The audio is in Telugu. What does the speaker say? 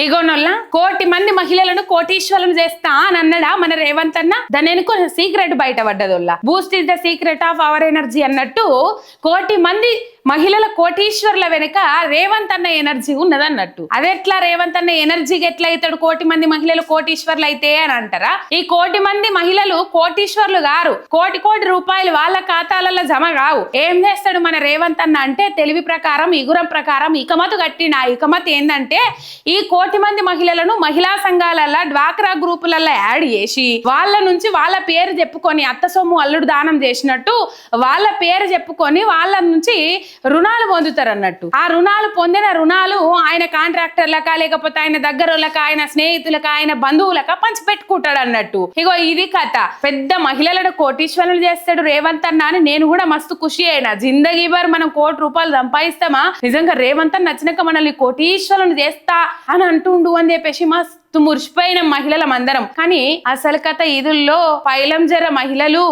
ఇగోనొల్ల కోటి మంది మహిళలను కోటీశ్వరులను చేస్తా అని అన్నడా మన రేవంత్ అన్న? దాని వెనుక సీక్రెట్ బయట పడ్డదొల్ల Boost is the secret of our energy అన్నట్టు కోటి మంది మహిళల కోటీశ్వరుల వెనుక రేవంత్ అన్న ఎనర్జీ ఉన్నదన్నట్టు. అదెట్లా రేవంత్ అన్న ఎనర్జీకి ఎట్లా అవుతాడు కోటి మంది మహిళలు కోటీశ్వర్లు అయితే అని అంటారా? ఈ కోటి మంది మహిళలు కోటీశ్వర్లు గారు కోటి కోటి రూపాయలు వాళ్ళ ఖాతాలలో జమ కావు. ఏం చేస్తాడు మన రేవంత్ అన్న అంటే తెలివి ప్రకారం ఇగురం ప్రకారం ఇకమతు కట్టిన ఇకమతి ఏంటంటే ఈ కోటి మంది మహిళలను మహిళా సంఘాలలో డ్వాక్రా గ్రూపులలో యాడ్ చేసి వాళ్ళ నుంచి వాళ్ళ పేరు చెప్పుకొని అత్త సొమ్ము అల్లుడు దానం చేసినట్టు వాళ్ళ పేరు చెప్పుకొని వాళ్ళ నుంచి రుణాలు పొందుతారు అన్నట్టు ఆ రుణాలు పొందిన రుణాలు ఆయన కాంట్రాక్టర్లక లేకపోతే ఆయన దగ్గరలక ఆయన స్నేహితులక ఆయన బంధువులక పంచి పెట్టుకుంటాడు అన్నట్టు ఇగో ఇది కథ. పెద్ద మహిళలను కోటీశ్వరులు చేస్తాడు రేవంత్ అన్న అని నేను కూడా మస్తు ఖుషి అయినా. జిందగీ భర్ మనం కోటి రూపాయలు సంపాదిస్తామా? నిజంగా రేవంత్ అన్న నచ్చినాక మనల్ని కోటీశ్వరులను చేస్తా అని అంటుండు అని చెప్పేసి మస్తు మురిసిపోయిన మహిళలం అందరం. కానీ అసలు కథ ఇదుల్లో పైలంజర మహిళలు